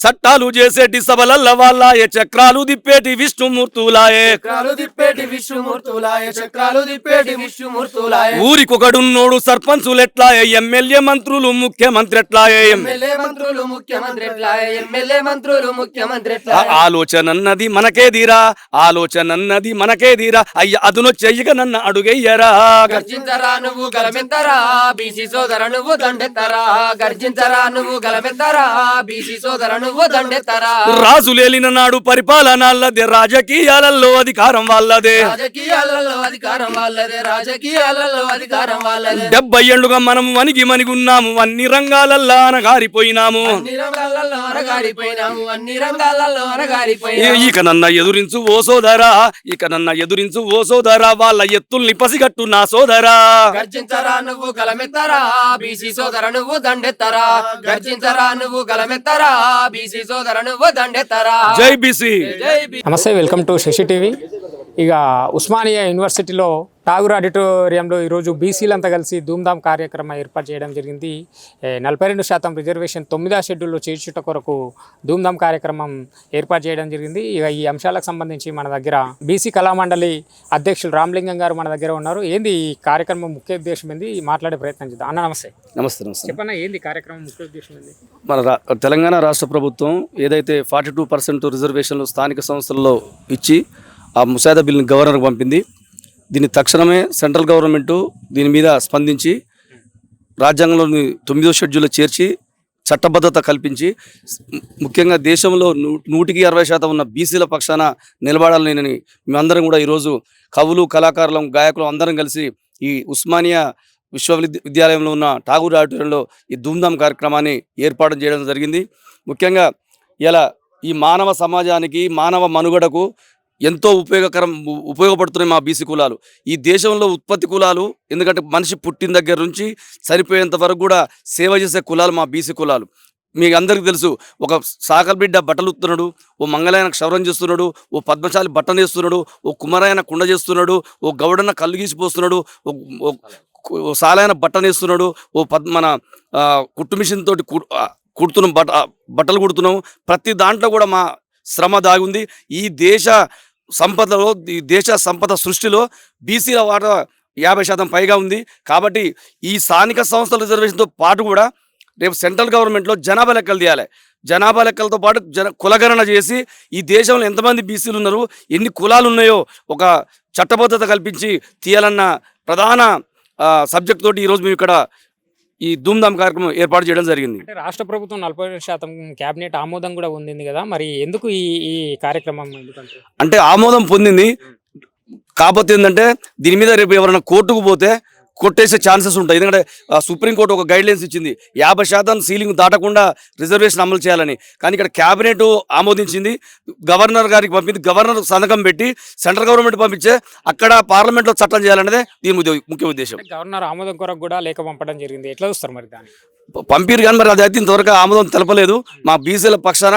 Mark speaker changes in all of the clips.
Speaker 1: చట్టాలు చేసేటి సభలల్ల వాళ్ళాయే చక్రాలు దిప్పేటి విష్ణుమూర్తులాయే.
Speaker 2: చక్రాలు తిప్పేటి విష్ణుమూర్తులాయ చక్రాలు తిప్పేటి విష్ణుమూర్తులాయ.
Speaker 1: ఊరికొకడున్నోడు సర్పంచులెట్లాయే ఎమ్మెల్యే మంత్రులు ముఖ్యమంత్రి ఎట్లాయే
Speaker 2: ఎమ్మెల్యే మంత్రులు ముఖ్యమంత్రి ఎట్లాయ ఎమ్మెల్యే మంత్రులు ముఖ్యమంత్రి ఎట్లాయ
Speaker 1: ఆలోచన అన్నది మనకేదిరా అన్నది మనకేదిరా అయ్య అదును చెయ్యక నన్ను అడుగయ్యరా.
Speaker 2: గర్జించరా నువ్వు గలమెత్తరా బీసీ సోదర నువ్వు దండెత్తరా. గర్జించరా నువ్వు గలమెత్తరా బీసీ సోదర నువ్వు దండెత్తరా
Speaker 1: రాజులేలిన నాడు పరిపాలనల్లదే రాజకీయాలలో అధికారం వాళ్ళదే.
Speaker 2: రాజకీయాలలో అధికారం వాళ్ళదే రాజకీయాలలో అధికారం వాళ్ళదే.
Speaker 1: డెబ్బై ఏళ్ళుగా మనం అన్ని రంగాలల్లా అనగారిపోయినాము
Speaker 2: అన్ని రంగాలలో అనగారిపోయినాము అన్ని రంగాలలో
Speaker 1: ఏ-
Speaker 2: అనగారిపోయినాము
Speaker 1: ఇక నన్న ఎదురించు ఓ సోదరా ఇక నన్న ఎదురించు ఓ సోదరా వాళ్ళ ఎత్తుల్ని పసిగట్టు నా సోదరా.
Speaker 2: గర్జించరా నువ్వు గలమెత్తరా బీసీ సోదర నువ్వు దండెత్తరా. గర్జించరా నువ్వు గలమెత్తరా బీసీ దండెత్తరా
Speaker 1: జై బీసీ.
Speaker 3: నమస్తే వెల్కమ్ టు శశి టీవీ. ఇక ఉస్మానియా యూనివర్సిటీలో టాగూర్ ఆడిటోరియంలో ఈరోజు బీసీలంతా కలిసి ధూమ్ధామ్ కార్యక్రమం ఏర్పాటు చేయడం జరిగింది. నలభై రెండు శాతం రిజర్వేషన్ తొమ్మిదో షెడ్యూల్లో చేర్చుట కొరకు ధూమ్ధామ్ కార్యక్రమం ఏర్పాటు చేయడం జరిగింది. ఇక ఈ అంశాలకు సంబంధించి మన దగ్గర బీసీ కళామండలి అధ్యక్షులు రామలింగం గారు మన దగ్గర ఉన్నారు. ఏంది ఈ కార్యక్రమం ముఖ్య ఉద్దేశం ఏంది? మాట్లాడే ప్రయత్నం చేద్దాం. అన్న నమస్తే.
Speaker 1: నమస్తే నమస్తే.
Speaker 3: చెప్పన్న ఏంది కార్యక్రమం ముఖ్య ఉద్దేశం ఏంది?
Speaker 1: మన తెలంగాణ రాష్ట్ర ప్రభుత్వం ఏదైతే ఫార్టీ టూ పర్సెంట్ రిజర్వేషన్లు స్థానిక సంస్థల్లో ఇచ్చి ఆ ముసాయిదా బిల్లుని గవర్నర్కి పంపింది దీన్ని తక్షణమే సెంట్రల్ గవర్నమెంటు దీని మీద స్పందించి రాజ్యాంగంలోని తొమ్మిదో షెడ్యూల్లో చేర్చి చట్టబద్ధత కల్పించి ముఖ్యంగా దేశంలో నూ నూటికి అరవై శాతం ఉన్న బీసీల పక్షాన నిలబడాలని నేను మేమందరం కూడా ఈరోజు కవులు కళాకారులం గాయకులు అందరం కలిసి ఈ ఉస్మానియా విశ్వవిద్య విద్యాలయంలో ఉన్న ఠాగూర్ ఆడిటోరియంలో ఈ ధూమ్ధామ్ కార్యక్రమాన్ని ఏర్పాటు చేయడం జరిగింది. ముఖ్యంగా ఇలా ఈ మానవ సమాజానికి మానవ మనుగడకు ఎంతో ఉపయోగకరం ఉపయోగపడుతున్నాయి మా బీసీ కులాలు. ఈ దేశంలో ఉత్పత్తి కులాలు ఎందుకంటే మనిషి పుట్టిన దగ్గర నుంచి చనిపోయేంత వరకు కూడా సేవ చేసే కులాలు మా బీసీ కులాలు. మీకు అందరికీ తెలుసు ఒక సాకల బిడ్డ బట్టలు ఉత్తున్నాడు ఓ మంగళాయన క్షవరం చేస్తున్నాడు ఓ పద్మశాలి బట్టను వేస్తున్నాడు ఓ కుమారాయన కుండ చేస్తున్నాడు ఓ గౌడన్న కళ్ళు గీసిపోస్తున్నాడు ఓ ఓ- ఓ వేస్తున్నాడు ఓ పద్ మన కుట్టు మిషన్ తోటి కుడుతున్నాం బట్ట బట్టలు కుడుతున్నాం. ప్రతి దాంట్లో కూడా మా శ్రమ దాగుంది. ఈ దేశ సంపదలో ఈ దేశ సంపద సృష్టిలో బీసీల వాటా యాభై శాతం పైగా ఉంది. కాబట్టి ఈ స్థానిక సంస్థల రిజర్వేషన్తో పాటు కూడా రేపు సెంట్రల్ గవర్నమెంట్లో జనాభా లెక్కలు తీయాలి. జనాభా లెక్కలతో పాటు జన కులగణన చేసి ఈ దేశంలో ఎంతమంది బీసీలు ఉన్నారు ఎన్ని కులాలు ఉన్నాయో ఒక చట్టబద్ధత కల్పించి తీయాలన్న ప్రధాన సబ్జెక్ట్ తోటి ఈరోజు మేము ఇక్కడ ఈ ధూమ్ధామ్ కార్యక్రమం ఏర్పాటు చేయడం జరిగింది.
Speaker 3: అంటే రాష్ట్ర ప్రభుత్వం నలభై శాతం క్యాబినెట్ ఆమోదం కూడా ఉంది కదా మరి ఎందుకు ఈ ఈ కార్యక్రమం
Speaker 1: అంటే ఆమోదం పొందింది. కాకపోతే ఏంటంటే దీని మీద రేపు ఎవరైనా కోర్టుకు పోతే కొట్టేసే ఛాన్సెస్ ఉంటాయి. ఎందుకంటే సుప్రీంకోర్టు ఒక గైడ్ లైన్స్ ఇచ్చింది. యాభై శాతం సీలింగ్ దాటకుండా రిజర్వేషన్ అమలు చేయాలని. కానీ ఇక్కడ క్యాబినెట్ ఆమోదించింది. గవర్నర్ గారికి పంపింది. గవర్నర్ సంతకం పెట్టి సెంట్రల్ గవర్నమెంట్ పంపించే అక్కడ పార్లమెంట్లో చట్టం చేయాలనేదే దీని ముఖ్య- ఉద్దేశం.
Speaker 3: గవర్నర్ ఆమోదం కొరకు కూడా లేఖ పంపడం జరిగింది. ఎట్లా చూస్తారు మరి దాన్ని?
Speaker 1: పంపిరు కానీ మరి అది అయితే ఇంతవరకు ఆమోదం తెలపలేదు. మా బీసీల పక్షాన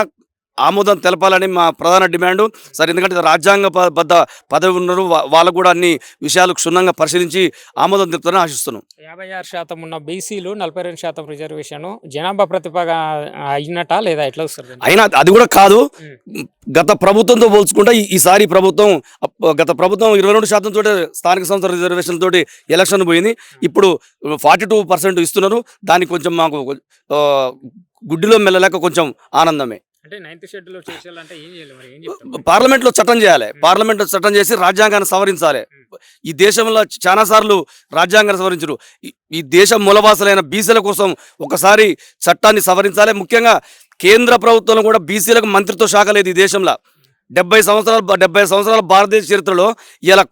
Speaker 1: ఆమోదం తెలపాలని మా ప్రధాన డిమాండ్. సరే ఎందుకంటే రాజ్యాంగ బద్ధ పదవి ఉన్నారు వా- వాళ్ళకు కూడా అన్ని విషయాలు క్షుణ్ణంగా పరిశీలించి ఆమోదం తెలుపుతారని ఆశిస్తున్నాం.
Speaker 3: యాభై ఆరు శాతం ఉన్న బీసీలు నలభై రెండు శాతం రిజర్వేషన్ జనాభా ప్రతిభగా అయినట్టా లేదా ఎట్లా దాన్ని?
Speaker 1: అయినా అది కూడా కాదు. గత ప్రభుత్వంతో పోల్చుకుంటే ఈసారి ప్రభుత్వం గత ప్రభుత్వం ఇరవై రెండు శాతం తోటి స్థానిక సంస్థల రిజర్వేషన్ తోటి ఎలక్షన్ పోయింది. ఇప్పుడు ఫార్టీ టూ పర్సెంట్ ఇస్తున్నారు. దానికి కొంచెం మాకు గుడ్డిలో మెల్లలేక కొంచెం ఆనందమే.
Speaker 3: అంటే నైన్త్ షెడ్యూల్ చేసేయాలంటే ఏం చేయాలి మరి? ఏం చెప్తారు
Speaker 1: పార్లమెంట్లో చట్టం చేయాలి. పార్లమెంట్లో చట్టం చేసి రాజ్యాంగాన్ని సవరించాలి. ఈ దేశంలో చాలా సార్లు రాజ్యాంగాన్ని సవరించరు. ఈ- ఈ దేశం మూలవాసులైన బీసీల కోసం ఒకసారి చట్టాన్ని సవరించాలి. ముఖ్యంగా కేంద్ర ప్రభుత్వంలో కూడా బీసీలకు మంత్రిత్వ శాఖ లేదు ఈ దేశంలో. డెబ్బై సంవత్సరాలు డెబ్బై సంవత్సరాల భారతదేశ చరిత్రలో ఇలా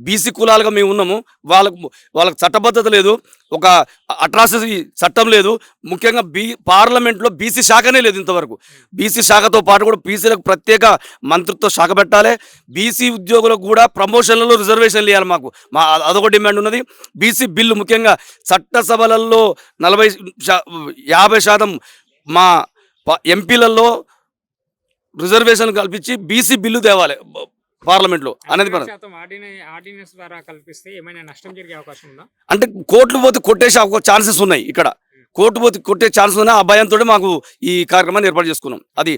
Speaker 1: బీసీ కులాలుగా మేము ఉన్నాము. వాళ్ళకు వాళ్ళకి చట్టబద్ధత లేదు. ఒక అట్రాసిటీ చట్టం లేదు. ముఖ్యంగా బీ పార్లమెంట్లో బీసీ శాఖనే లేదు ఇంతవరకు. బీసీ శాఖతో పాటు కూడా బీసీలకు ప్రత్యేక మంత్రిత్వ శాఖ పెట్టాలి. బీసీ ఉద్యోగులకు కూడా ప్రమోషన్లలో రిజర్వేషన్లు ఇవ్వాలి మాకు. మా అదొక డిమాండ్ ఉన్నది. బీసీ బిల్లు ముఖ్యంగా చట్టసభలలో నలభై యాభై శాతం మా ప- ఎంపీలలో రిజర్వేషన్ కల్పించి బీసీ బిల్లు తేవాలి పార్లమెంట్లో అనేది మన- అంటే కోర్టులు పోతే కొట్టేసే ఛాన్సెస్ ఉన్నాయి ఇక్కడ. కోర్టు పోతే కొట్టే ఛాన్స్ ఉన్నా ఆ భయంతో మాకు ఈ కార్యక్రమాన్ని ఏర్పాటు చేసుకున్నాం. అది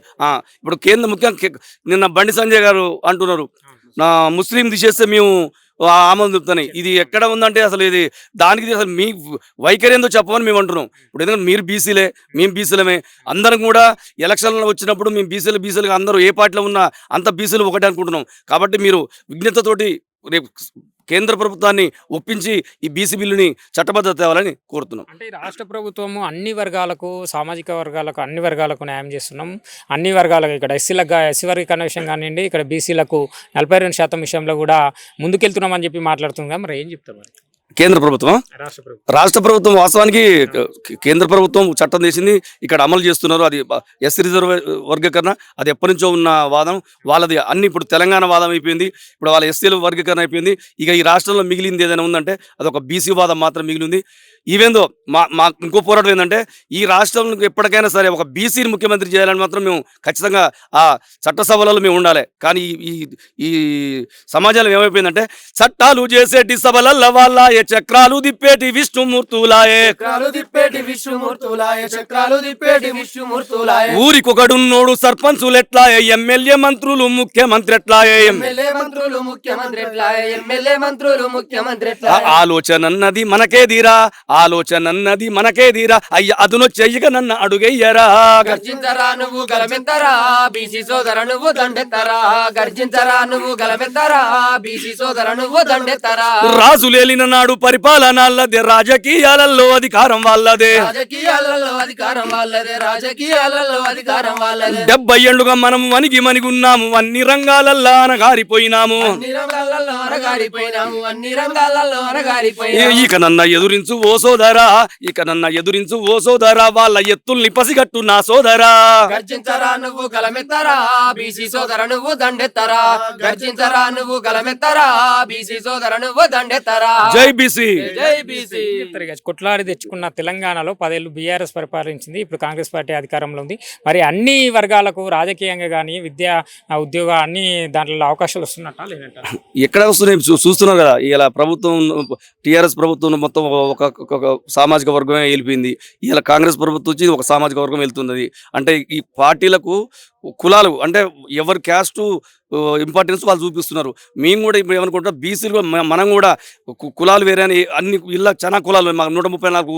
Speaker 1: ఇప్పుడు కేంద్ర ముఖ్యంగా నిన్న బండి సంజయ్ గారు అంటున్నారు. నా ముస్లిం తీసేస్తే మేము ఆమోదం చెప్తున్నాయి ఇది ఎక్కడ ఉందంటే అసలు ఇది దానికి అసలు మీ వైఖరి ఏందో చెప్పమని మేము అంటున్నాం. ఇప్పుడు ఎందుకంటే మీరు బీసీలే మేము బీసీలమే. అందరం కూడా ఎలక్షన్లో వచ్చినప్పుడు మేము బీసీలు బీసీలుగా అందరూ ఏ పార్టీలో ఉన్నా అంత బీసీలు ఒకటే అనుకుంటున్నాం. కాబట్టి మీరు విజ్ఞతతోటి రేపు కేంద్ర ప్రభుత్వాన్ని ఒప్పించి ఈ బీసీ బిల్లుని చట్టబద్ధత తేవాలని కోరుతున్నాం.
Speaker 3: అంటే రాష్ట్ర ప్రభుత్వము అన్ని వర్గాలకు సామాజిక వర్గాలకు అన్ని వర్గాలకు న్యాయం చేస్తున్నాం. అన్ని వర్గాలకు ఇక్కడ ఎస్సీలకు ఎస్సీ వర్గీకరణ విషయం కానివ్వండి ఇక్కడ బీసీలకు నలభై రెండు శాతం విషయంలో కూడా ముందుకెళ్తున్నామని చెప్పి మాట్లాడుతున్నాం మరి ఏం చెప్తారు
Speaker 1: కేంద్ర ప్రభుత్వం
Speaker 3: రాష్ట్ర ప్రభుత్వం.
Speaker 1: రాష్ట్ర ప్రభుత్వం వాస్తవానికి కేంద్ర ప్రభుత్వం చట్టం చేసింది ఇక్కడ అమలు చేస్తున్నారు అది ఎస్సీ రిజర్వ్ వర్గీకరణ అది ఎప్పటి నుంచో ఉన్న వాదం వాళ్ళది అన్ని ఇప్పుడు తెలంగాణ వాదం అయిపోయింది ఇప్పుడు వాళ్ళ ఎస్సీల వర్గీకరణ అయిపోయింది ఇక ఈ రాష్ట్రంలో మిగిలింది ఏదైనా ఉందంటే అది ఒక బీసీ వాదం మాత్రం మిగిలింది. ఈవెందో మా మా ఇంకో పోరాటం ఏంటంటే ఈ రాష్ట్రంలో ఎప్పటికైనా సరే ఒక బీసీని ముఖ్యమంత్రి చేయాలని మాత్రం మేము ఖచ్చితంగా ఆ చట్టసభలలో మేము ఉండాలి. కానీ ఈ ఈ- సమాజంలో ఏమైపోయిందంటే చట్టాలు చేసేటి సభలల్ల వాళ్ళ ఏ చక్రాలు దిప్పేటి విష్ణుమూర్తులాయే.
Speaker 2: చక్రాలు తిప్పేటి విష్ణుమూర్తులాయ చక్రాలు విష్ణుమూర్తులాయ.
Speaker 1: ఊరికొకడున్నోడు సర్పంచులు ఎట్లాయే ఎమ్మెల్యే మంత్రులు ముఖ్యమంత్రి ఎట్లాయే
Speaker 2: ఎమ్మెల్యే మంత్రులు ముఖ్యమంత్రి ఎట్లాయ ఎమ్మెల్యే మంత్రులు ముఖ్యమంత్రి ఎట్లాయ
Speaker 1: ఆలోచన అన్నది మనకే దీరా ఆలోచన అన్నది మనకే దీరా అయ్య అదును చెయ్యక నన్ను అడుగయ్యరా.
Speaker 2: గర్జించరా నువ్వు గలమెత్తరా బీసీ సోదర నువ్వు దండెత్తరా. గర్జించరా నువ్వు గలమెత్తరా బీసీ సోదర నువ్వు దండెత్తరా.
Speaker 1: రాజులేలిన నాడు పరిపాలనల్లదే రాజకీయాలలో అధికారం వాళ్ళదే. డెబ్బై ఏళ్ళుగా మనం వనిగి మనిగున్నాము అన్ని రంగాలల్లా అనగారిపోయినాము ఇక నన్న ఎదురించు ఓ సోదరా ఇక నన్న ఎదురించు ఓ సోదరా వాళ్ళ ఎత్తుల్ని పసిగట్టు నా సోదరా.
Speaker 2: గర్జించరా నువ్వు గలమెత్తరా బీసీ సోదర నువ్వు దండెత్తరా. గర్జించరా నువ్వు గలమెత్తరా బీసీ సోదర నువ్వు దండెత్తరా.
Speaker 1: జై బీసీ.
Speaker 3: కొట్లాడి తెచ్చుకున్న తెలంగాణలో పదేళ్ళు బీఆర్ఎస్ పరిపాలించింది ఇప్పుడు కాంగ్రెస్ పార్టీ అధికారంలో ఉంది. మరి అన్ని వర్గాలకు రాజకీయంగా కానీ విద్య ఉద్యోగ అన్ని దాంట్లో అవకాశాలు వస్తున్నట్ట లేదంట
Speaker 1: ఎక్కడ వస్తున్నాయి? చూ- చూస్తున్నారు కదా ఇలా ప్రభుత్వం టిఆర్ఎస్ ప్రభుత్వం మొత్తం ఒక సామాజిక వర్గమే వెళ్ళిపోయింది ఇలా కాంగ్రెస్ ప్రభుత్వం వచ్చి ఒక సామాజిక వర్గం వెళ్తున్నది అంటే ఈ పార్టీలకు కులాలు అంటే ఎవరి క్యాస్ట్ ఇంపార్టెన్స్ వాళ్ళు చూపిస్తున్నారు. మేము కూడా ఇప్పుడు ఏమనుకుంటాం బీసీలు మనం కూడా కులాలు వేరే అని అన్ని ఇలా చాలా కులాలు మాకు నూట ముప్పై నాలుగు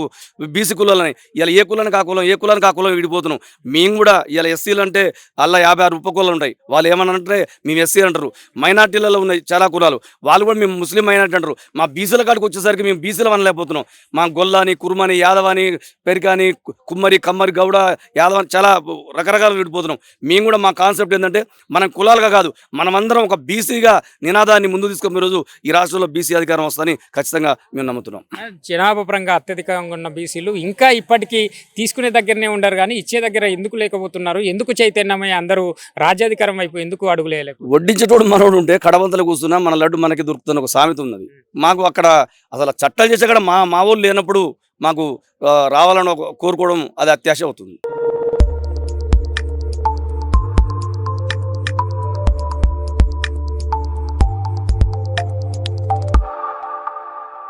Speaker 1: బీసీ కులాలని ఇలా ఏ కులానికి ఆ కులం ఏ కులానికి ఆ కులం విడిపోతున్నాం. మేము కూడా ఇలా ఎస్సీలు అంటే అలా యాభై ఆరు ఉపకులాలు ఉంటాయి. వాళ్ళు ఏమన్నా అంటే మేము ఎస్సీ అంటారు. మైనార్టీలలో ఉన్నాయి చాలా కులాలు. వాళ్ళు కూడా మేము ముస్లిం మైనార్టీ అంటారు. మా బీసీల కాడికి వచ్చేసరికి మేము బీసీలు అనలేకపోతున్నాం. మా గొల్లాని కుర్మని యాదవని పెరికాని కుమ్మరి కమ్మరి గౌడ యాదవని చాలా రకరకాలు విడిపోతున్నాం. మేము కూడా మా కాన్సెప్ట్ ఏంటంటే మనం కులాలుగా కాదు మనమందరం ఒక బీసీగా నినాదాన్ని ముందు తీసుకొని ఈరోజు ఈ రాష్ట్రంలో బీసీ అధికారం వస్తుందని ఖచ్చితంగా మేము నమ్ముతున్నాం.
Speaker 3: జనాభా పరంగా అత్యధికంగా ఉన్న బీసీలు ఇంకా ఇప్పటికీ తీసుకునే దగ్గరనే ఉండరు కానీ ఇచ్చే దగ్గర ఎందుకు లేకపోతున్నారు? ఎందుకు చైతన్యమై అందరూ రాజ్యాధికారం వైపు ఎందుకు అడుగులేయలేక
Speaker 1: వడ్డించేటోడు మనోడు ఉంటే కడవంతలు కూర్చున్నా మన లడ్డు మనకి దొరుకుతున్న ఒక సామెత ఉన్నది. మాకు అక్కడ అసలు చట్టాలు చేసే కూడా మా మా ఊళ్ళు లేనప్పుడు మాకు రావాలని ఒక కోరుకోవడం అది అత్యాశ అవుతుంది.